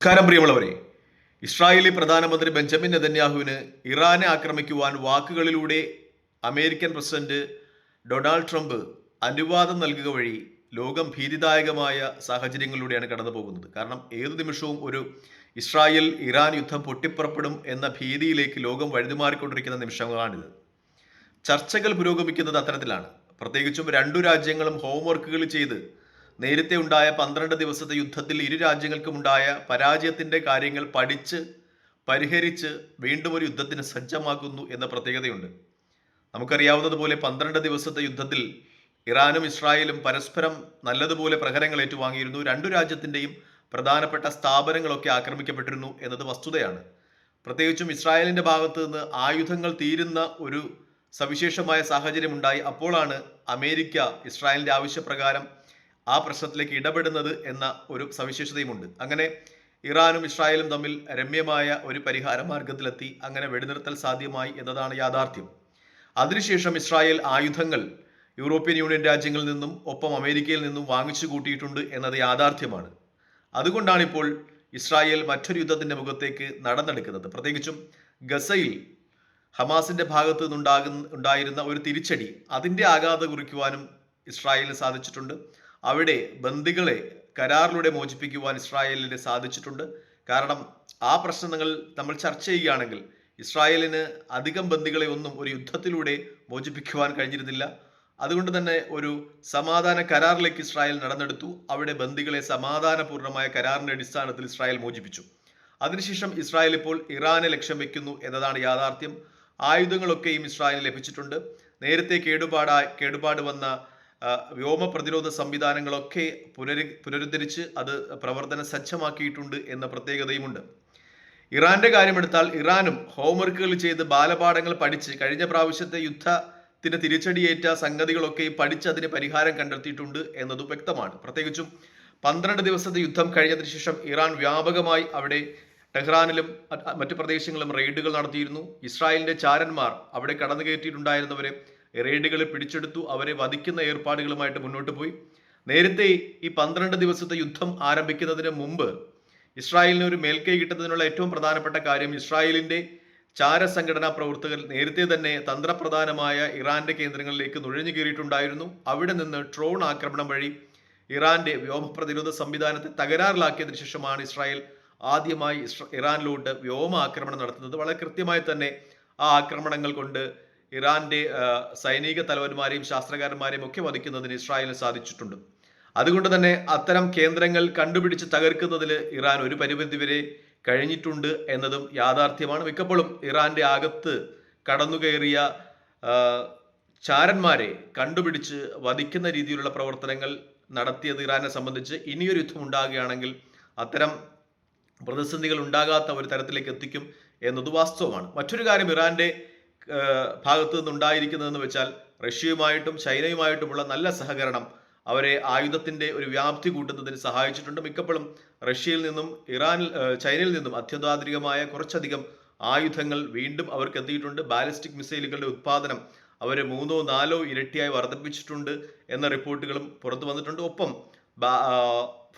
നമസ്കാരം പ്രിയമുള്ളവരെ. ഇസ്രായേലി പ്രധാനമന്ത്രി ബെഞ്ചമിൻ നെതന്യാഹുവിന് ഇറാനെ ആക്രമിക്കുവാൻ വാക്കുകളിലൂടെ അമേരിക്കൻ പ്രസിഡന്റ് ഡൊണാൾഡ് ട്രംപ് അനുവാദം നൽകുക വഴി ലോകം ഭീതിദായകമായ സാഹചര്യങ്ങളിലൂടെയാണ് കടന്നു പോകുന്നത് കാരണം ഏതു നിമിഷവും ഒരു ഇസ്രായേൽ ഇറാൻ യുദ്ധം പൊട്ടിപ്പുറപ്പെടും എന്ന ഭീതിയിലേക്ക് ലോകം വഴുതിമാറിക്കൊണ്ടിരിക്കുന്ന നിമിഷങ്ങളാണിത്. ചർച്ചകൾ പുരോഗമിക്കുന്നത് അത്തരത്തിലാണ്. പ്രത്യേകിച്ചും രണ്ടു രാജ്യങ്ങളും ഹോംവർക്കുകൾ ചെയ്ത് നേരത്തെ ഉണ്ടായ പന്ത്രണ്ട് ദിവസത്തെ യുദ്ധത്തിൽ ഇരു രാജ്യങ്ങൾക്കും ഉണ്ടായ പരാജയത്തിന്റെ കാര്യങ്ങൾ പഠിച്ച് പരിഹരിച്ച് വീണ്ടും ഒരു യുദ്ധത്തിന് സജ്ജമാക്കുന്നു എന്ന പ്രത്യേകതയുണ്ട്. നമുക്കറിയാവുന്നതുപോലെ പന്ത്രണ്ട് ദിവസത്തെ യുദ്ധത്തിൽ ഇറാനും ഇസ്രായേലും പരസ്പരം നല്ലതുപോലെ പ്രഹരങ്ങൾ ഏറ്റുവാങ്ങിയിരുന്നു. രണ്ടു രാജ്യത്തിന്റെയും പ്രധാനപ്പെട്ട സ്ഥാപനങ്ങളൊക്കെ ആക്രമിക്കപ്പെട്ടിരുന്നു എന്നത് വസ്തുതയാണ്. പ്രത്യേകിച്ചും ഇസ്രായേലിന്റെ ഭാഗത്തു നിന്ന് ആയുധങ്ങൾ തീരുന്ന ഒരു സവിശേഷമായ സാഹചര്യമുണ്ടായി. അപ്പോഴാണ് അമേരിക്ക ഇസ്രായേലിന്റെ ആവശ്യപ്രകാരം ആ പ്രശ്നത്തിലേക്ക് ഇടപെടുന്നത് എന്ന ഒരു സവിശേഷതയുമുണ്ട്. അങ്ങനെ ഇറാനും ഇസ്രായേലും തമ്മിൽ രമ്യമായ ഒരു പരിഹാര മാർഗത്തിലെത്തി അങ്ങനെ വെടിനിർത്തൽ സാധ്യമായി എന്നതാണ് യാഥാർത്ഥ്യം. അതിനുശേഷം ഇസ്രായേൽ ആയുധങ്ങൾ യൂറോപ്യൻ യൂണിയൻ രാജ്യങ്ങളിൽ നിന്നും ഒപ്പം അമേരിക്കയിൽ നിന്നും വാങ്ങിച്ചു കൂട്ടിയിട്ടുണ്ട് എന്നത് യാഥാർത്ഥ്യമാണ്. അതുകൊണ്ടാണ് ഇപ്പോൾ ഇസ്രായേൽ മറ്റൊരു യുദ്ധത്തിന്റെ മുഖത്തേക്ക് നടന്നെടുക്കുന്നത്. പ്രത്യേകിച്ചും ഗസയിൽ ഹമാസിന്റെ ഭാഗത്തു നിന്നുണ്ടാകുന്ന ഉണ്ടായിരുന്ന ഒരു തിരിച്ചടി അതിന്റെ ആഘാത കുറിക്കുവാനും ഇസ്രായേലിന് സാധിച്ചിട്ടുണ്ട്. അവിടെ ബന്ദികളെ കരാറിലൂടെ മോചിപ്പിക്കുവാൻ ഇസ്രായേലിന് സാധിച്ചിട്ടുണ്ട്. കാരണം ആ പ്രശ്നങ്ങൾ നമ്മൾ ചർച്ച ചെയ്യുകയാണെങ്കിൽ ഇസ്രായേലിന് അധികം ബന്ദികളെ ഒന്നും ഒരു യുദ്ധത്തിലൂടെ മോചിപ്പിക്കുവാൻ കഴിഞ്ഞിരുന്നില്ല. അതുകൊണ്ട് തന്നെ ഒരു സമാധാന കരാറിലേക്ക് ഇസ്രായേൽ നടന്നെടുത്തു. അവിടെ ബന്ദികളെ സമാധാനപൂർണമായ കരാറിന്റെ അടിസ്ഥാനത്തിൽ ഇസ്രായേൽ മോചിപ്പിച്ചു. അതിനുശേഷം ഇസ്രായേൽ ഇപ്പോൾ ഇറാനെ ലക്ഷ്യം വെക്കുന്നു എന്നതാണ് യാഥാർത്ഥ്യം. ആയുധങ്ങളൊക്കെയും ഇസ്രായേലിന് ലഭിച്ചിട്ടുണ്ട്. നേരത്തെ കേടുപാടായി കേടുപാട് വന്ന വ്യോമ പ്രതിരോധ സംവിധാനങ്ങളൊക്കെ പുനരു പുനരുദ്ധരിച്ച് അത് പ്രവർത്തന സജ്ജമാക്കിയിട്ടുണ്ട് എന്ന പ്രത്യേകതയുമുണ്ട്. ഇറാന്റെ കാര്യമെടുത്താൽ ഇറാനും ഹോംവർക്കുകൾ ചെയ്ത് ബാലപാഠങ്ങൾ പഠിച്ച് കഴിഞ്ഞ പ്രാവശ്യത്തെ യുദ്ധത്തിന് തിരിച്ചടിയേറ്റ സംഗതികളൊക്കെ പഠിച്ച് അതിന് പരിഹാരം കണ്ടെത്തിയിട്ടുണ്ട് എന്നതും വ്യക്തമാണ്. പ്രത്യേകിച്ചും പന്ത്രണ്ട് ദിവസത്തെ യുദ്ധം കഴിഞ്ഞതിന് ശേഷം ഇറാൻ വ്യാപകമായി അവിടെ ടെഹ്റാനിലും മറ്റു പ്രദേശങ്ങളിലും റെയ്ഡുകൾ നടത്തിയിരുന്നു. ഇസ്രായേലിന്റെ ചാരന്മാർ അവിടെ കടന്നു കയറ്റിയിട്ടുണ്ടായിരുന്നവരെ റെയ്ഡുകൾ പിടിച്ചെടുത്തു. അവരെ വധിക്കുന്ന ഏർപ്പാടുകളുമായിട്ട് മുന്നോട്ട് പോയി. നേരത്തെ ഈ പന്ത്രണ്ട് ദിവസത്തെ യുദ്ധം ആരംഭിക്കുന്നതിന് മുമ്പ് ഇസ്രായേലിന് ഒരു മേൽക്കൈ കിട്ടുന്നതിനുള്ള ഏറ്റവും പ്രധാനപ്പെട്ട കാര്യം ഇസ്രായേലിന്റെ ചാര സംഘടനാ പ്രവർത്തകർ നേരത്തെ തന്നെ തന്ത്രപ്രധാനമായ ഇറാന്റെ കേന്ദ്രങ്ങളിലേക്ക് നുഴഞ്ഞു കയറിയിട്ടുണ്ടായിരുന്നു. അവിടെ നിന്ന് ട്രോൺ ആക്രമണം വഴി ഇറാന്റെ വ്യോമ പ്രതിരോധ സംവിധാനത്തെ തകരാറിലാക്കിയതിനു ശേഷമാണ് ഇസ്രായേൽ ആദ്യമായി ഇറാനിലോട്ട് വ്യോമ ആക്രമണം നടത്തുന്നത്. വളരെ കൃത്യമായി തന്നെ ആ ആക്രമണങ്ങൾ കൊണ്ട് ഇറാന്റെ സൈനിക തലവന്മാരെയും ശാസ്ത്രകാരന്മാരെയും ഒക്കെ വധിക്കുന്നതിന് ഇസ്രായേലിന് സാധിച്ചിട്ടുണ്ട്. അതുകൊണ്ട് തന്നെ അത്തരം കേന്ദ്രങ്ങൾ കണ്ടുപിടിച്ച് തകർക്കുന്നതിൽ ഇറാൻ ഒരു പരിമിതി വരെ കഴിഞ്ഞിട്ടുണ്ട് എന്നതും യാഥാർത്ഥ്യമാണ്. മിക്കപ്പോഴും ഇറാന്റെ അകത്ത് കടന്നുകയറിയ ചാരന്മാരെ കണ്ടുപിടിച്ച് വധിക്കുന്ന രീതിയിലുള്ള പ്രവർത്തനങ്ങൾ നടത്തിയത് ഇറാനെ സംബന്ധിച്ച് ഇനിയൊരു യുദ്ധം ഉണ്ടാകുകയാണെങ്കിൽ അത്തരം പ്രതിസന്ധികൾ ഉണ്ടാകാത്ത ഒരു തരത്തിലേക്ക് എത്തിക്കും എന്നത് വാസ്തവമാണ്. മറ്റൊരു കാര്യം ഇറാന്റെ ഭാഗത്ത് നിന്നുണ്ടായിരിക്കുന്നതെന്ന് വെച്ചാൽ റഷ്യയുമായിട്ടും ചൈനയുമായിട്ടുമുള്ള നല്ല സഹകരണം അവരെ ആയുധത്തിന്റെ ഒരു വ്യാപ്തി കൂട്ടുന്നതിന് സഹായിച്ചിട്ടുണ്ട്. മിക്കപ്പോഴും റഷ്യയിൽ നിന്നും ഇറാനിൽ ചൈനയിൽ നിന്നും അത്യന്താധുനികമായ കുറച്ചധികം ആയുധങ്ങൾ വീണ്ടും അവർക്ക് എത്തിയിട്ടുണ്ട്. ബാലിസ്റ്റിക് മിസൈലുകളുടെ ഉത്പാദനം അവരെ മൂന്നോ നാലോ ഇരട്ടിയായി വർദ്ധിപ്പിച്ചിട്ടുണ്ട് എന്ന റിപ്പോർട്ടുകളും പുറത്തു വന്നിട്ടുണ്ട്. ഒപ്പം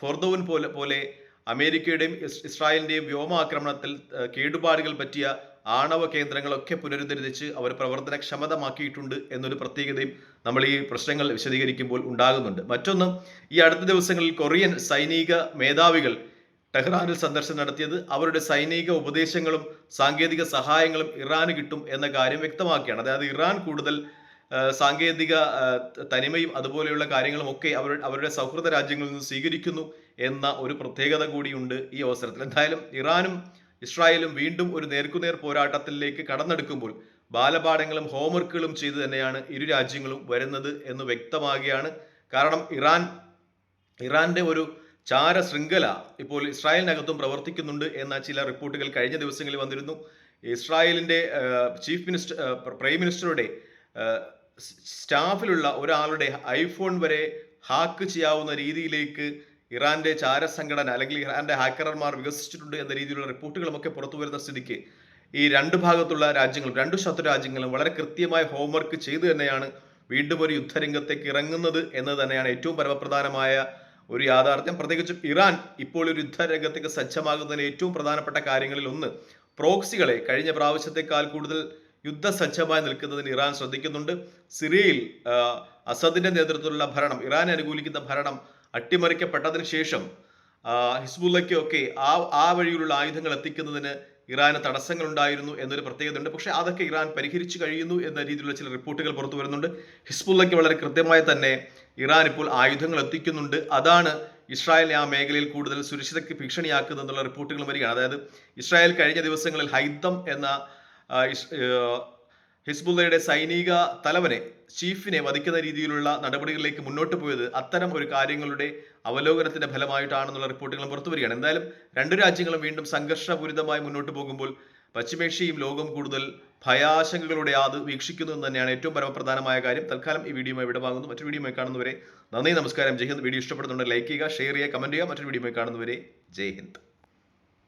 ഫോർദോവൻ പോലെ പോലെ അമേരിക്കയുടെയും ഇസ്രായേലിന്റെയും വ്യോമാക്രമണത്തിൽ കേടുപാടുകൾ പറ്റിയ ആണവ കേന്ദ്രങ്ങളൊക്കെ പുനരുദ്ധരിച്ച് അവർ പ്രവർത്തനക്ഷമതമാക്കിയിട്ടുണ്ട് എന്നൊരു പ്രത്യേകതയും നമ്മൾ ഈ പ്രശ്നങ്ങൾ വിശദീകരിക്കുമ്പോൾ ഉണ്ടാകുന്നുണ്ട്. മറ്റൊന്ന് ഈ അടുത്ത ദിവസങ്ങളിൽ കൊറിയൻ സൈനിക മേധാവികൾ ടെഹ്റാനിൽ സന്ദർശനം നടത്തിയത് അവരുടെ സൈനിക ഉപദേശങ്ങളും സാങ്കേതിക സഹായങ്ങളും ഇറാന് കിട്ടും എന്ന കാര്യം വ്യക്തമാക്കിയാണ് അതായത് ഇറാൻ കൂടുതൽ സാങ്കേതിക തനിമയും അതുപോലെയുള്ള കാര്യങ്ങളും ഒക്കെ അവർ അവരുടെ സൗഹൃദ രാജ്യങ്ങളിൽ നിന്ന് സ്വീകരിക്കുന്നു എന്ന ഒരു പ്രത്യേകത കൂടിയുണ്ട് ഈ അവസരത്തിൽ. എന്തായാലും ഇറാനും ഇസ്രായേലും വീണ്ടും ഒരു നേർക്കുനേർ പോരാട്ടത്തിലേക്ക് കടന്നെടുക്കുമ്പോൾ ബാലപാഠങ്ങളും ഹോംവർക്കുകളും ചെയ്ത് തന്നെയാണ് ഇരു രാജ്യങ്ങളും വരുന്നത് എന്ന് വ്യക്തമാകുകയാണ്. കാരണം ഇറാൻ ഇറാന്റെ ഒരു ചാര ശൃംഖല ഇപ്പോൾ ഇസ്രായേലിനകത്തും പ്രവർത്തിക്കുന്നുണ്ട് എന്ന ചില റിപ്പോർട്ടുകൾ കഴിഞ്ഞ ദിവസങ്ങളിൽ വന്നിരുന്നു. ഇസ്രായേലിന്റെ ചീഫ് മിനിസ്റ്റർ പ്രൈം മിനിസ്റ്ററുടെ സ്റ്റാഫിലുള്ള ഒരാളുടെ ഐഫോൺ വരെ ഹാക്ക് ചെയ്യാവുന്ന രീതിയിലേക്ക് ഇറാന്റെ ചാര സംഘടന അല്ലെങ്കിൽ ഇറാന്റെ ഹാക്കർമാർ വികസിച്ചിട്ടുണ്ട് എന്ന രീതിയിലുള്ള റിപ്പോർട്ടുകളുമൊക്കെ പുറത്തു വരുന്ന സ്ഥിതിക്ക് ഈ രണ്ട് ഭാഗത്തുള്ള രാജ്യങ്ങളും രണ്ട് ശത്രു രാജ്യങ്ങളും വളരെ കൃത്യമായ ഹോംവർക്ക് ചെയ്തു തന്നെയാണ് വീണ്ടും ഒരു യുദ്ധരംഗത്തേക്ക് ഇറങ്ങുന്നത് എന്ന് തന്നെയാണ് ഏറ്റവും പരമപ്രധാനമായ ഒരു യാഥാർത്ഥ്യം. പ്രത്യേകിച്ചും ഇറാൻ ഇപ്പോൾ ഒരു യുദ്ധരംഗത്തേക്ക് സജ്ജമാകുന്നതിന് ഏറ്റവും പ്രധാനപ്പെട്ട കാര്യങ്ങളിൽ ഒന്ന് പ്രോക്സികളെ കഴിഞ്ഞ പ്രാവശ്യത്തെക്കാൾ കൂടുതൽ യുദ്ധസജ്ജമായി നിൽക്കുന്നതിന് ഇറാൻ ശ്രദ്ധിക്കുന്നുണ്ട്. സിറിയയിൽ അസദിന്റെ നേതൃത്വത്തിലുള്ള ഭരണം ഇറാൻ അനുകൂലിക്കുന്ന ഭരണം അട്ടിമറിക്കപ്പെട്ടതിന് ശേഷം ഹിസ്ബുല്ലയ്ക്കൊക്കെ ആ ആ വഴിയിലുള്ള ആയുധങ്ങൾ എത്തിക്കുന്നതിന് ഇറാന് തടസ്സങ്ങളുണ്ടായിരുന്നു എന്നൊരു പ്രത്യേകതയുണ്ട്. പക്ഷേ അതൊക്കെ ഇറാൻ പരിഹരിച്ചു കഴിയുന്നു എന്ന രീതിയിലുള്ള ചില റിപ്പോർട്ടുകൾ പുറത്തു വരുന്നുണ്ട്. ഹിസ്ബുള്ളയ്ക്ക് വളരെ കൃത്യമായി തന്നെ ഇറാൻ ഇപ്പോൾ ആയുധങ്ങൾ എത്തിക്കുന്നുണ്ട്. അതാണ് ഇസ്രായേലിനെ ആ മേഖലയിൽ കൂടുതൽ സുരക്ഷിതയ്ക്ക് ഭീഷണിയാക്കുന്നത് എന്നുള്ള റിപ്പോർട്ടുകൾ വരികയാണ്. അതായത് ഇസ്രായേൽ കഴിഞ്ഞ ദിവസങ്ങളിൽ ഹൈദം എന്ന ഹിസ്ബുല്ലയുടെ സൈനിക തലവനെ ചീഫിനെ വധിക്കുന്ന രീതിയിലുള്ള നടപടികളിലേക്ക് മുന്നോട്ട് പോയത് അത്തരം ഒരു കാര്യങ്ങളുടെ അവലോകനത്തിന്റെ ഫലമായിട്ടാണെന്നുള്ള റിപ്പോർട്ടുകളും പുറത്തു വരികയാണ്. എന്തായാലും രണ്ടു രാജ്യങ്ങളും വീണ്ടും സംഘർഷപൂരിതമായി മുന്നോട്ട് പോകുമ്പോൾ പശ്ചിമേഷ്യയും ലോകം കൂടുതൽ ഭയാശങ്കകളുടെ അത് വീക്ഷിക്കുന്നു എന്ന് തന്നെയാണ് ഏറ്റവും പരമപ്രധാനമായ കാര്യം. തൽക്കാലം ഈ വീഡിയോമായി ഇവിടെ വാങ്ങുന്നു. മറ്റൊരു വീഡിയോ കാണുന്നവരെ നന്ദി നമസ്കാരം. ജയ് ഹിന്ദ്. വീഡിയോ ഇഷ്ടപ്പെടുന്നുണ്ടെങ്കിൽ ലൈക്ക് ചെയ്യുക ഷെയർ ചെയ്യുക കമന്റ് ചെയ്യുക. മറ്റൊരു വീഡിയോ കാണുന്നവരെ ജയ് ഹിന്ദ്.